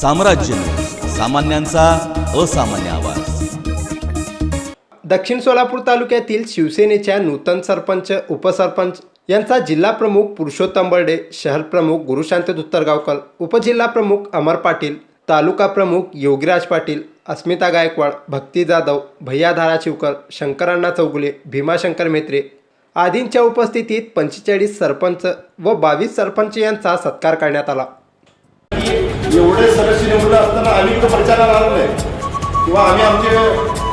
साम्राज्य सामान्यांचा असामान्य आवाज. दक्षिण सोलापूर तालुक्यातील शिवसेनेच्या नूतन सरपंच उपसरपंच यांचा जिल्हा प्रमुख पुरुषोत्तम बर्डे शहर प्रमुख गुरुशांत दुत्तरगावकर उपजिल्हा प्रमुख अमर पाटील तालुका प्रमुख योगीराज पाटील अस्मिता गायकवाड भक्ती जाधव भैया धाराशिवकर शंकराण्णा चौगुले भीमाशंकर मेत्रे आदींच्या उपस्थितीत पंचेचाळीस सरपंच व बावीस सरपंच यांचा सत्कार करण्यात आला. एवढे सदस्य निवडून असताना आम्ही इथं प्रचाराला आलो नाही. किंवा आम्ही आमचे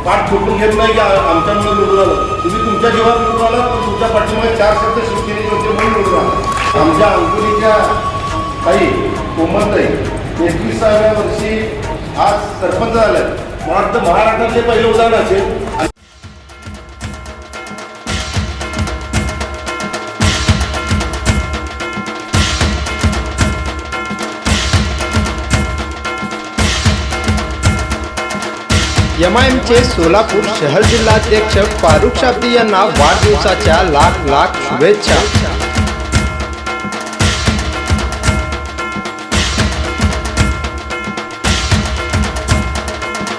पाठ फुटून घेत नाही की आमच्यामुळे निवडून आलं. तुम्ही तुमच्या जीवात निवडून आला तुमच्या पाठीमुळे चार शब्द शिवसेनेचे होते म्हणून निवडून आला. आमच्या अंकुलीच्या काही कोमलताई एकविसाव्या वर्षी आज सरपंच झाल्या मला वाटतं महाराष्ट्रातले पहिले उदाहरण असेल. एमआयएमचे सोलापूर शहर जिल्हाध्यक्ष फारुख शाब्दी यांना वाढदिवसाच्या लाख लाख शुभेच्छा.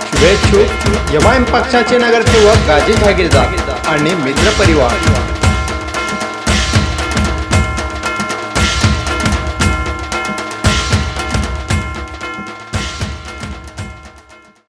शुभेच्छुक एमआयएम पक्षाचे नगरसेवक गाजी ठाकीरदार आणि मित्र परिवार.